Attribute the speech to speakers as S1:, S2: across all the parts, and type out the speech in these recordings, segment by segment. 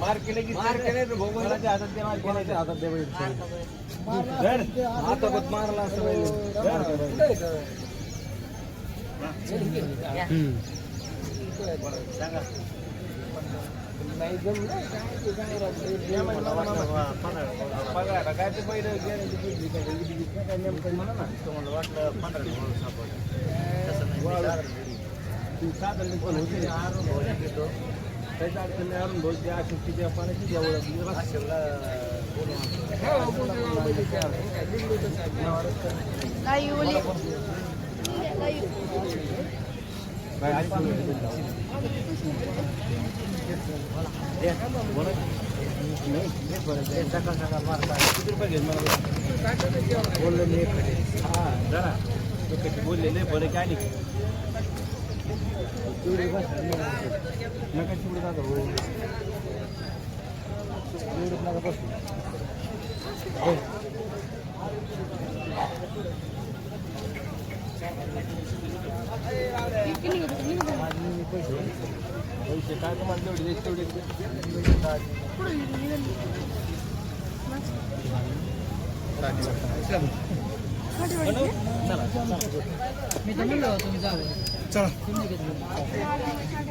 S1: मार केले की मार केले तर भोगवण्याच्या हातात दे मार कोणाच्या हातात दे. धर. आता बघ मारला असं बाई. धर. नाही पगाराला काय ते पहिलं guarantee दिली काय काय नेमकं म्हणा ना. काय होतं साहेब. काय ऐकून घेतलं. दे, बोला. नाही, दे बरं, दे. सकाळ सकाळ मारता. किती रुपये घेईल मला बोललो जरा तो कशी बरं काय नाही चिवडे बस नका हो चिवडे नका पैसे पैसे काय तुम्हाला जेवढे द्यायचे तेवढे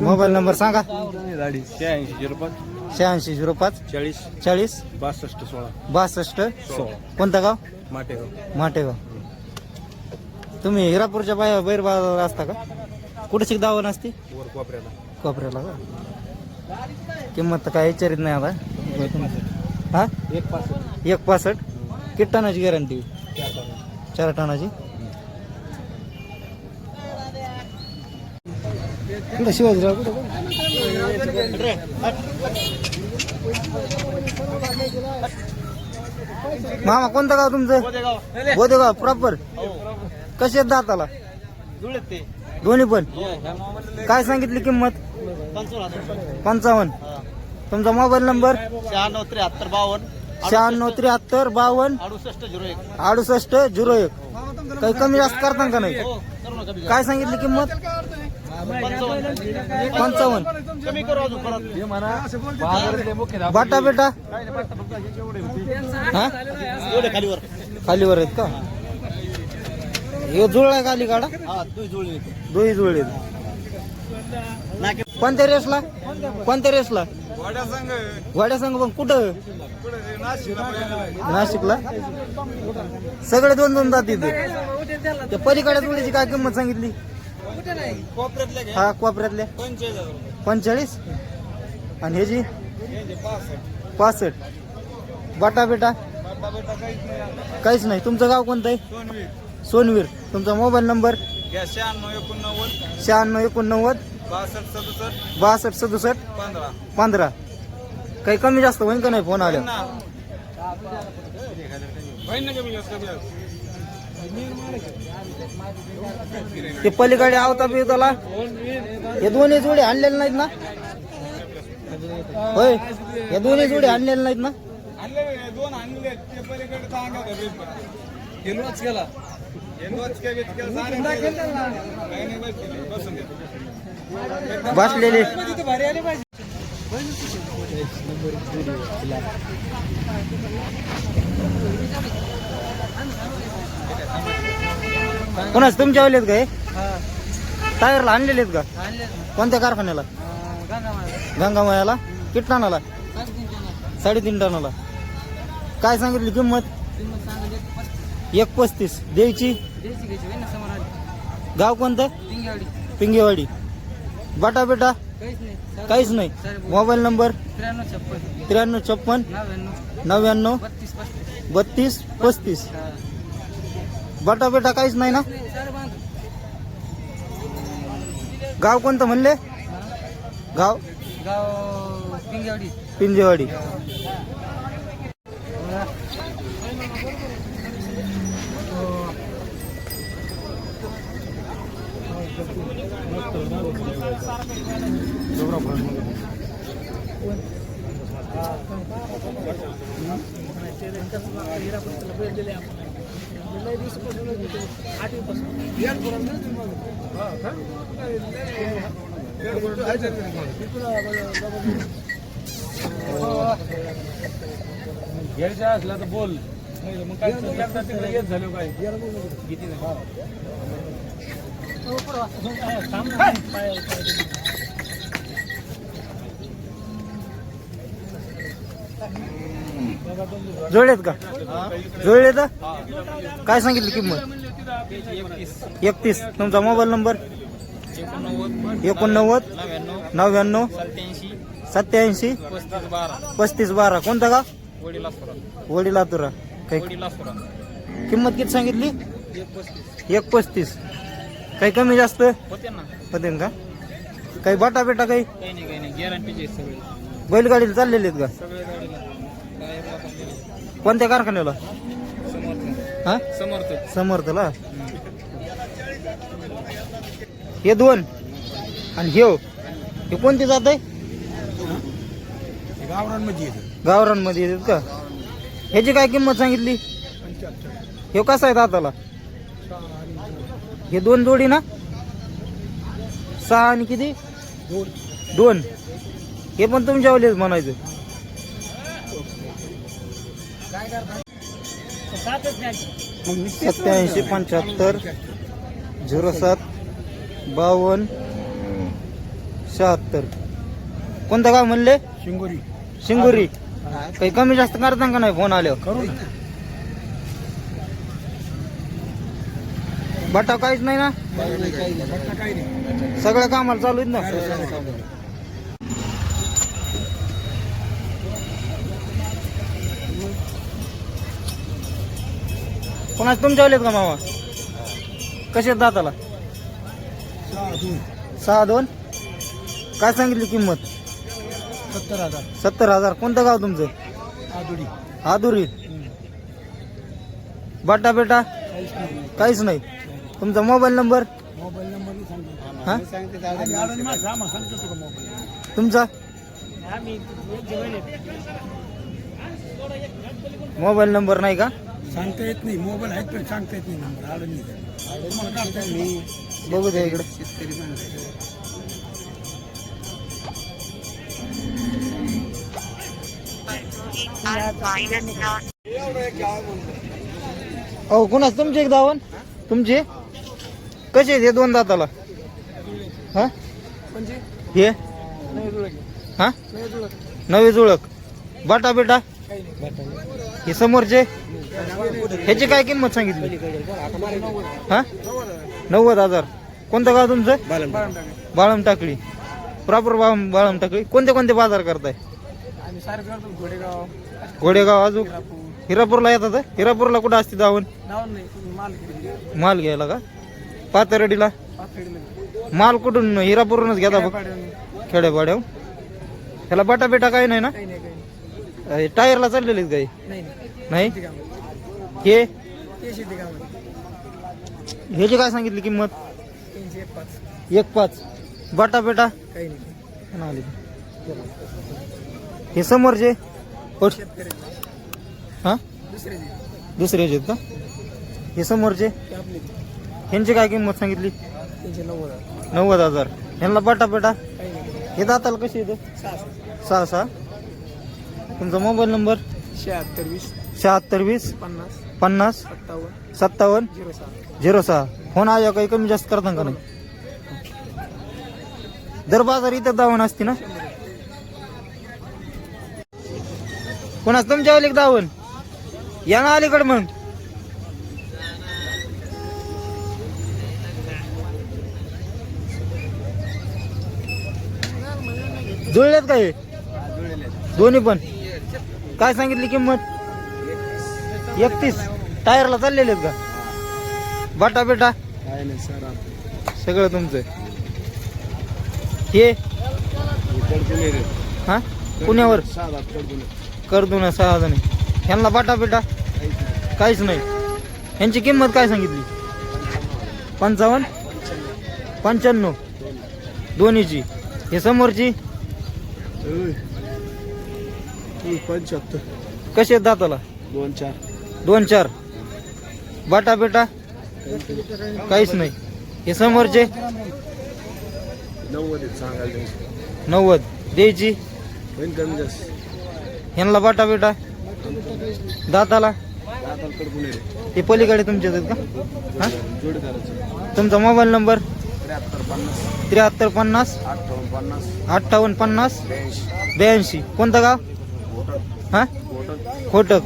S2: मोबाईल नंबर सांगा.
S1: गाडी शहाऐंशी झिरो पाच.
S2: शहाऐंशी झिरो पाच.
S1: चाळीस.
S2: चाळीस.
S1: बासष्ट सोळा.
S2: बासष्ट.
S1: सोळा.
S2: कोणतं गाव?
S1: माटेगाव.
S2: माटेगाव. तुम्ही हिरापूरच्या बाहेर बैर बाजारात असता का? कुठे शिक दावा नसती
S1: वर कोपऱ्याला.
S2: कोपऱ्याला का? किंमत तर काय विचारित नाही आता. हा?
S1: एक पाच
S2: एक पासष्ट. किती टनाची गॅरंटी चार टनाची. कुठं शिवाजीराव कुठं मामा कोणतं गाव तुमचं? बोदेगाव प्रॉपर कसे आहेत दाताला? दोन्ही पण. काय सांगितली किंमत? पंचावन्न. तुमचा मोबाईल नंबर?
S1: शहाण्णव त्र्याहत्तर बावन्न.
S2: शहाण्णव त्र्याहत्तर बावन्न.
S1: अडुसष्ट झिरो एक.
S2: अडुसष्ट झिरो एक. काही कमी जास्त करता का नाही?
S1: कमी
S2: काय सांगितली किंमत?
S1: पंचावन्न. हे
S2: बाटा. बेटा
S1: हे
S2: हा?
S1: खालीवर.
S2: खालीवर आहेत का? हे जुळलाय का अली गाडा
S1: हा तू जुळली
S2: दोही जुळले कोणत्या रेसला कोणत्या रेसला
S1: वाड्या संघ
S2: पण कुठं? नाशिकला सगळे दोन दोन जात इथे. त्या पलीकडे जुळीची काय किंमत सांगितली? हा कोपऱ्यातल्या.
S1: पंचेचाळीस?
S2: आणि ह्याची?
S1: पासष्ट.
S2: बाटा बेटा
S1: काहीच नाही.
S2: तुमचं गाव कोणतं आहे? सोनवीर. तुमचा मोबाईल नंबर?
S1: शहाण्णव एकोणनव्वद.
S2: शहाण्णव एकोणनव्वद.
S1: बासष्ट सदुसष्ट
S2: बासष्ट सदुसष्ट
S1: पंधरा.
S2: पंधरा. काही कमी जास्त होईन का नाही फोन आल्या. ते पलीकडे आवता बिवताला? हे दोन्ही जोडे आणलेले नाहीत ना? होय. हे दोन्ही जोडे आणलेले नाहीत ना?
S1: बे, दोन आणले. ते पलीकडे बे केला.
S2: बसलेले. कोणाच? तुमच्या वालेत का हे? टायरला आणलेले आहेत का? कोणत्या कारखान्याला? गंगामायाला किती टनाला साडेतीन टनाला. काय सांगितली किंमत? एक पस्तीस. द्यायची? गाव कोणतं? पिंगेवाडी. बाटा बेटा? काहीच नाही. Mobile number? त्र्याण्णव छप्पन. नव्याण्णव. बत्तीस पस्तीस. बाटा बेटा काहीच नाही ना? गाव कोणतं म्हणले? गाव?
S3: गाव पिंगेवाडी.
S2: पिंजेवाडी
S1: घ्यायचा असला तर बोल. मग काय? तिकडे येत झालो काय? किती नाही
S2: जुळलेत का? जुळले तर काय सांगितली किंमत? एकतीस. तुमचा मोबाईल नंबर? एकोणनव्वद नव्याण्णव सत्याऐंशी पस्तीस बारा. कोणता का वडील तुरा काही किंमत किती सांगितली? एक पस्तीस. काही कमी जास्त? होते का? काही बाटा बेटा काही? बैलगाडीला चाललेले आहेत का? कोणत्या कारखान्याला? हा?
S1: समर्थ
S2: समर्थला? हे दोन. आणि हे हे. कोणते जात आहे?
S1: गावरांमध्ये
S2: गावरांमध्ये येतात का? ह्याची काय किंमत सांगितली? हे कसं आहे दाताला? हे दोन जोडी ना? सहा आणि किती? दोन. हे पण तुमच्यावलेच म्हणायचं. सत्याऐंशी पंच्याहत्तर झिरो सात बावन्न शहात्तर. कोणतं गाव म्हणले?
S1: शिंगोरी.
S2: शिंगोरी. काही कमी जास्त करता का नाही फोन आल्यावर? बटा काहीच नाही ना? सगळ्या कामाला चालू आहेत ना? कोणाच तुमच्या आलेत का मामा? कसे आहेत दाताला? सहा दोन. काय सांगितली किंमत?
S1: सत्तर हजार.
S2: सत्तर हजार. कोणतं गाव तुमचं?
S1: आदुडी
S2: आदुरी. बाटा बेटा?
S1: काहीच नाही.
S2: तुमचा मोबाईल नंबर?
S1: मोबाईल नंबर
S2: हा? तुमचा? मोबाईल नंबर नाही का?
S1: सांगता येत नाही. मोबाईल आहेत पण सांगता येत नाही नंबर. आलं
S2: बघू द्या इकडे.
S1: शेतकरी
S2: अहो कुणाच? तुमचे एक दावण तुमचे? कसे आहेत हे दोन दाताला? हा?
S1: म्हणजे?
S2: हे? हा? नवे जुळक. बाटा बेटा? हे समोरचे? ह्याची काय किंमत सांगितली? हा? नव्वद हजार. कोणतं गाव तुमचं? बाळम टाकळी. प्रॉपर बाळम टाकळी. कोणते कोणते बाजार करताय?
S1: आम्ही सारे करतो घोडेगाव.
S2: घोडेगाव अजून हिरापूरला येतात हे? हिरापूरला कुठं असते
S1: किती
S2: माल घ्यायला का? पातरडीला माल कुठून हिरापूरनच घेता बघ. खेड्यापाड्याव ह्याला बाटा बेटा काही नाही ना टायरला चाललेले काही?
S1: नाही
S2: हे? ह्याची काय सांगितली किंमत?
S1: एक पाच.
S2: बाटा बेटा
S1: काही नाही.
S2: आली. हे समोरचे? हा?
S1: दुसरे
S2: आहेत का? हे समोरचे? ह्यांची काय किंमत सांगितली?
S1: नव्वद हजार.
S2: नव्वद हजार. ह्यांना बाटा बेटा
S1: काही नाही.
S2: हे दाताला कशी येतं
S1: सहा सहा
S2: तुमचा मोबाईल नंबर?
S1: शहात्तर वीस
S2: शहात्तर वीस
S1: पन्नास
S2: पन्नास
S1: सत्तावन्न
S2: सत्तावन्न
S1: झिरो सहा.
S2: झिरो सहा. फोन आल्या काही कमी जास्त करता का नाही? दर बाजार इथं दावण असते ना? कोणाच? तुमच्या एक दावण. या ना अलीकडे मग जुळलेत का हे? दोन्ही पण? काय सांगितली किंमत? एकतीस. टायरला चाललेले आहेत का? बाटा बेटा?
S1: काय नाही सर
S2: सगळं तुमचं. हे? हा पुण्यावर? करतो ना सहा जण ह्यांना बाटा बेटा? काहीच नाही. ह्यांची किंमत काय सांगितली? पंचावन्न. पंच्याण्णव दोन्हीची. हे समोरची?
S1: पंच्याहत्तर.
S2: कशी आहेत दाताला?
S1: दोन चार.
S2: दोन चार. बाटा बेटा? काहीच नाही. हे समोरचे?
S1: नव्वद आहेत सांगायला त्यांचे
S2: नव्वद. द्यायची
S1: होईल कमी जास्त.
S2: ह्यांना बाटा बेटा? दाताला?
S1: दाताला कडकून येईल.
S2: ते पलीकडे तुमच्याच आहेत का? हा?
S1: जोडी करायचं
S2: तुमचा मोबाईल नंबर?
S1: त्र्याहत्तर पन्नास.
S2: त्र्याहत्तर पन्नास.
S1: अठ्ठावन्न पन्नास.
S2: अठ्ठावन्न पन्नास.
S1: ब्याऐंशी.
S2: ब्याऐंशी. कोणतं गाव?
S1: कोटक.
S2: हा? खोटक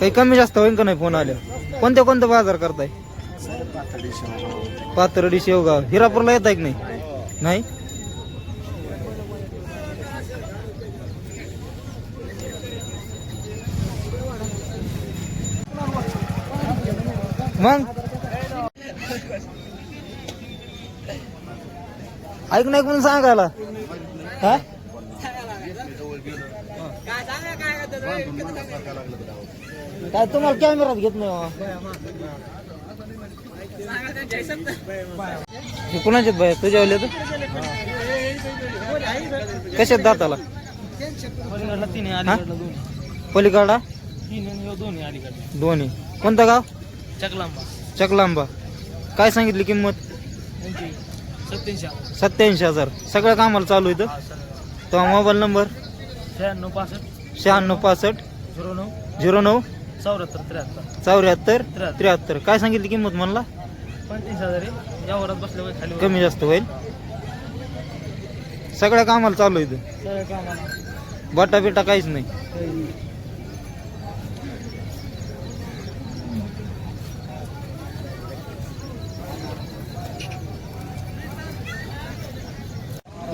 S2: काही कमी जास्त होईल का नाही फोन आल्या? कोणत्या कोणते बाजार करताय?
S1: शेवगाव.
S2: पाथर्डी शेवगाव. हिरापूरला येत आहे की नाही. नाही? मग? ऐक नाही कोणी सांगायला हा? काय तुम्हाला कॅमेरात घेत नाही हो. कुणाचे बाय तुझ्या वाले तर कशात दाताला? पलीकडा दोन्ही. कोणतं गाव? चकलांबा. काय सांगितली किंमत? सत्याऐंशी हजार. सगळं कामाला चालू इथं? तो मोबाईल नंबर?
S3: शहाण्णव पासष्ट.
S2: शहाण्णव पासष्ट.
S3: झिरो नऊ.
S2: झिरो नऊ.
S3: चौऱ्याहत्तर त्र्याहत्तर.
S2: चौऱ्याहत्तर
S3: त्र्याहत्तर.
S2: काय सांगितली किंमत म्हणला?
S3: पंचवीस हजार आहे. यावरात बसल्या खाली
S2: कमी जास्त होईल. सगळ्या कामाला चालू इथं.
S3: कामाला.
S2: बाटा बिटा काहीच नाही.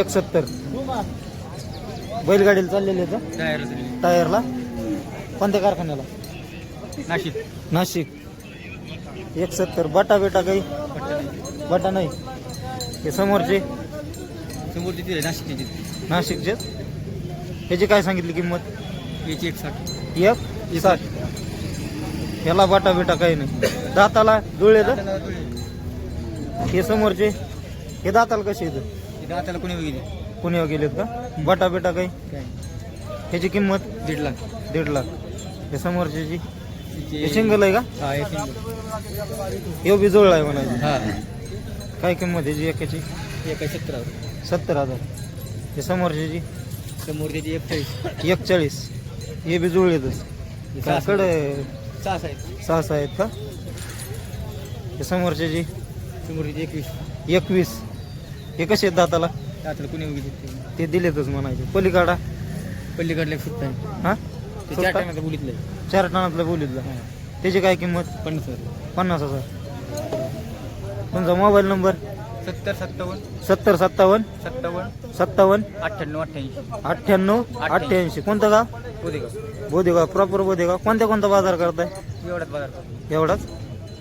S2: एक सत्तर बैलगाडीला चाललेले का?
S3: टायर
S2: टायरला? कोणत्या कारखान्याला?
S3: नाशिक.
S2: नाशिक. एक सत्तर बाटा बेटा काही? बाटा नाही. हे समोरचे?
S3: समोर तिथे नाशिकची
S2: नाशिकचे? ह्याची काय सांगितली किंमत?
S3: याची एक साठ
S2: एक साठ. ह्याला बाटा बिटा काही नाही. दाताला डोळे तर हे समोरचे? हे दाताला कसे येतं
S3: दाताला कोणी गेली
S2: गेलेत का? बाटा बिटा काही?
S3: काय?
S2: ह्याची किंमत?
S3: दीड लाख.
S2: दीड लाख. हे समोरच्याची हे सिंगल आहे का?
S3: हा हे सिंगल
S2: हे बी जोड आहे म्हणायची.
S3: हा.
S2: काय किंमत ह्याची एकाची?
S3: एक सत्तर हजार.
S2: सत्तर हजार. हे समोरच्याची
S3: समोर त्याची एक चाळीस
S2: एकचाळीस. हे बी जुळलेतच
S3: सहा सहा आहेत.
S2: सहा सहा आहेत का? हे समोरच्याची
S3: समोर त्याची एकवीस.
S2: एकवीस. हे कसे आहेत दाताला?
S3: दाताला कोणी
S2: ते दिलेतच म्हणायचे. पलीकडा?
S3: सुट्टा आहे.
S2: हा?
S3: ते
S2: सुट्टा?
S3: चार टाकाचं बोलीतलं
S2: चार टनातलं बोलीतला. त्याची काय किंमत?
S3: पन्नास हजार.
S2: पन्नास हजार. तुमचा मोबाईल नंबर?
S3: सत्तर सत्तावन्न.
S2: सत्तर सत्तावन्न.
S3: सत्तावन्न.
S2: सत्तावन्न.
S3: अठ्ठ्याण्णव अठ्ठ्याऐंशी.
S2: अठ्ठ्याण्णव अठ्ठ्याऐंशी. कोणतं गाव?
S3: बोदेगाव.
S2: बोदेगाव. प्रॉपर बोदेगाव. कोणत्या कोणता बाजार करताय?
S3: एवढाच बाजार
S2: एवढाच?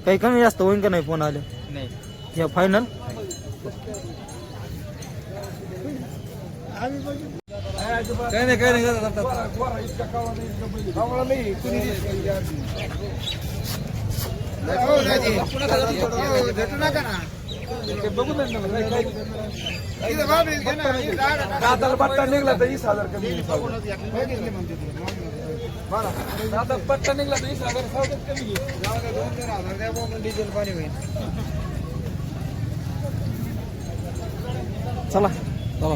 S2: काही कमी जास्त होईन का नाही? फोन आले.
S3: नाही.
S2: या फायनल
S3: काय नाही काय नाही
S1: दाताला पट्टा निघला तर वीस हजार कमी होईल. पट्टा निघला तर वीस हजार सावकार कमी घेईल.
S2: चला
S3: चला.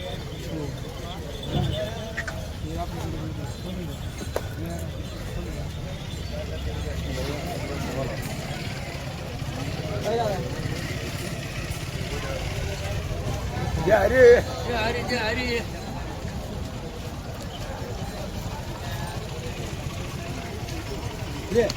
S1: جاري
S3: جاري جاري
S1: ليه